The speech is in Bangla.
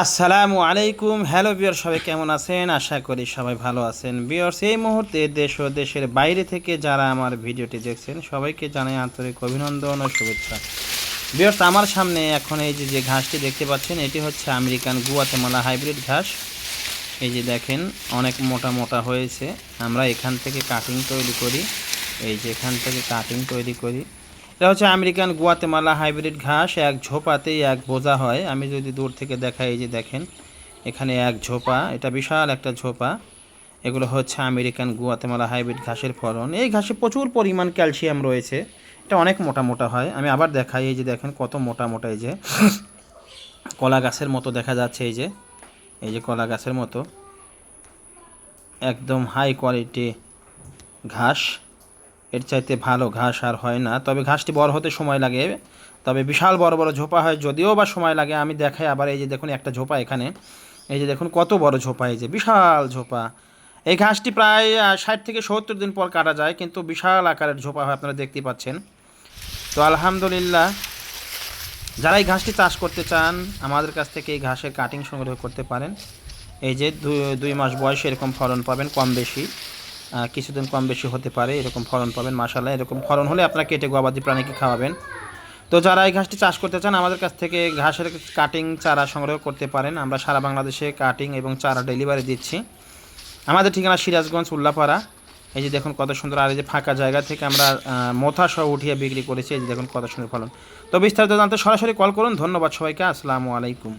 আসসালামু আলাইকুম। হ্যালো বিয়র সবাই কেমন আছেন? আশা করি সবাই ভালো আছেন। বিয়র্স এই মুহূর্তে দেশ ও দেশের বাইরে থেকে যারা আমার ভিডিওটি দেখছেন, সবাইকে জানাই আন্তরিক অভিনন্দন ও শুভেচ্ছা। বিয়র্স আমার সামনে এখন এই যে যে ঘাসটি দেখতে পাচ্ছেন, এটি হচ্ছে আমেরিকান গুয়াতেমালা হাইব্রিড ঘাস। এই যে দেখেন, অনেক মোটা মোটা হয়েছে। আমরা এখান থেকে কাটিং তৈরি করি। এই যে এখান থেকে কাটিং তৈরি করি। এটা হচ্ছে আমেরিকান গুয়াতেমালা হাইব্রিড ঘাস, এক ঝোপাতেই এক বোঝা হয়। আমি যদি দূর থেকে দেখাই, এই যে দেখেন, এখানে এক ঝোপা, এটা বিশাল একটা ঝোপা। এগুলো হচ্ছে আমেরিকান গুয়াতেমালা হাইব্রিড ঘাসের ফলন। এই ঘাসে প্রচুর পরিমাণ ক্যালসিয়াম রয়েছে। এটা অনেক মোটা মোটা হয়। আমি আবার দেখাই, এই যে দেখেন, কত মোটা মোটা এই যে। কলা গাছের মতো দেখা যাচ্ছে এই যে। এই যে কলা গাছের মতো। একদম হাই কোয়ালিটি ঘাস। এর চাইতে ভালো ঘাস আর হয় না। তবে ঘাসটি বড় হতে সময় লাগে। তবে বিশাল বড় বড় ঝোপা হয়, যদিও বা সময় লাগে। আমি দেখাই আবার এই যে দেখুন একটা ঝোপা এখানে। এই যে দেখুন কত বড় ঝোপা, এই যে বিশাল ঝোপা। এই ঘাসটি প্রায় ষাট থেকে সত্তর দিন পর কাটা যায়, কিন্তু বিশাল আকারের ঝোপা হয়, আপনারা দেখতে পাচ্ছেন। তো আলহামদুলিল্লাহ, যারা এই ঘাসটি চাষ করতে চান, আমাদের কাছ থেকে এই ঘাসের কাটিং সংগ্রহ করতে পারেন। এই যে দুই মাস বয়সে এরকম ফলন পাবেন, কম বেশি। কিছুদিন কম বেশি হতে পারে, এরকম ফলন পাবেন মাসাল্লাহ এরকম ফলন হলে আপনারা কেটে গবাদি প্রাণীকে খাওয়াবেন। তো যারা এই ঘাসটি চাষ করতে চান, আমাদের কাছ থেকে ঘাসের কাটিং চারা সংগ্রহ করতে পারেন। আমরা সারা বাংলাদেশে কাটিং এবং চারা ডেলিভারি দিচ্ছি। আমাদের ঠিকানা সিরাজগঞ্জ, উল্লাপাড়া। এই যে দেখুন কত সুন্দর, আর এই যে ফাঁকা জায়গা থেকে আমরা মোথা সহ উঠিয়ে বিক্রি করেছি। এই যে দেখুন কত সুন্দর ফলন। তো বিস্তারিত জানতে সরাসরি কল করুন। ধন্যবাদ সবাইকে। আসসালামু আলাইকুম।